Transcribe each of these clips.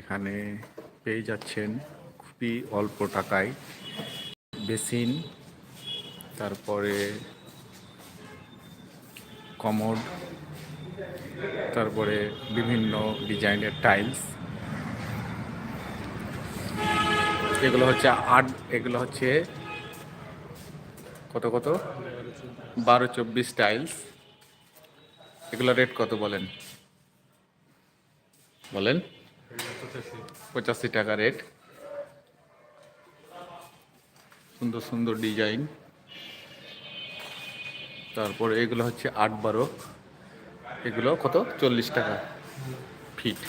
এখানে পেয়ে যাচ্ছেন খুবই অল্প টাকায় বেসিন, তারপরে কমোড, তারপরে বিভিন্ন ডিজাইনের টাইলস। এগুলো হচ্ছে আট, এগুলো হচ্ছে কত কত? বারো চব্বিশ টাইলস। এগুলো রেট কত বলেন? বলেন। পঁচাশি টাকা রেট। সুন্দর সুন্দর ডিজাইন। তারপর এগুলো হচ্ছে আট বারো। এগুলো কত? চল্লিশ টাকা ফিট।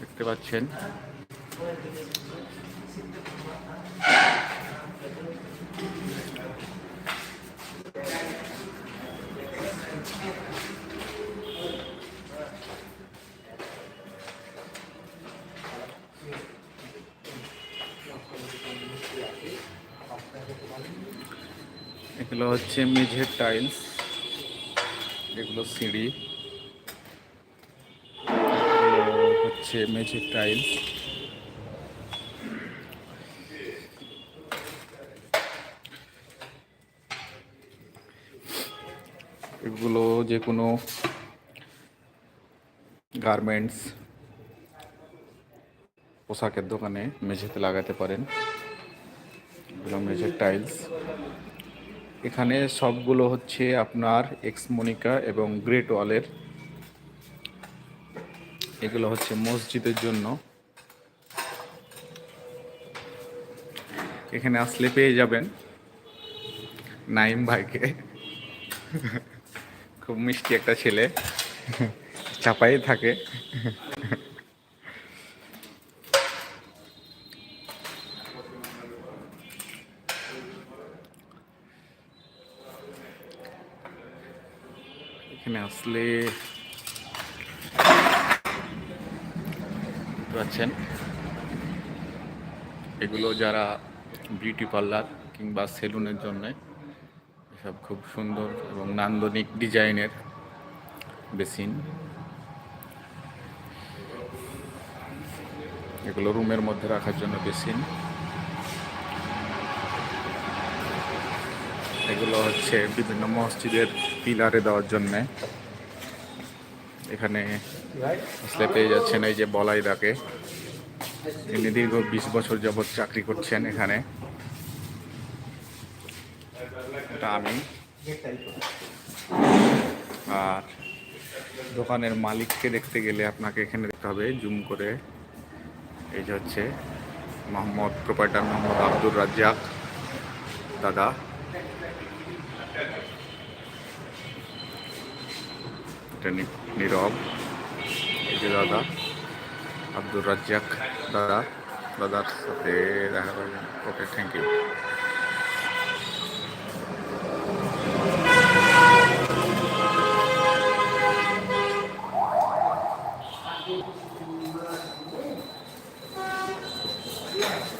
দেখতে পাচ্ছেন? এগুলো হচ্ছে মেঝের টাইলস এগুলো সিঁড়ি। হচ্ছে মেঝের টাইলস। এগুলো যে কোনো গার্মেন্টস, পোশাকের দোকানে মেঝেতে লাগাতে পারেন। এগুলো মেঝের টাইলস। এখানে সবগুলো হচ্ছে আপনার এক্সমোনিকা এবং গ্রেট ওয়ালের এগুলো হচ্ছে মসজিদের জন্য। এখানে আসলে পেয়ে যাবেন নাইম ভাইকে। খুব মিষ্টি একটা ছেলে। চাপাই থাকে। এখানে আসলে পাচ্ছেন, এগুলো যারা বিউটি পার্লার কিংবা সেলুনের জন্য, এসব খুব সুন্দর এবং নান্দনিক ডিজাইনের বেসিন। এগুলো রুমের মধ্যে রাখার জন্য বেসিন। এগুলো হচ্ছে বিভিন্ন মসজিদের পিলারে দেওয়ার জন্যে। এখানে আসলে পেয়ে যাচ্ছেন এই যে বলাই দাকে তিনি দীর্ঘ বিশ বছর যাবৎ চাকরি করছেন এখানে। এটা আমি। আর দোকানের মালিককে দেখতে গেলে আপনাকে এখানে দেখতে হবে, জুম করে। এই যে হচ্ছে মোহাম্মদ, প্রোপাইটার মোহাম্মদ আব্দুর রাজ্জাক দাদা। এটা নি- নীরব এই যে দাদা আব্দুর রাজ্জাক দাদা দাদার সাথে দেখা করবেন okay thank you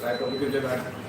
Right, we can do that.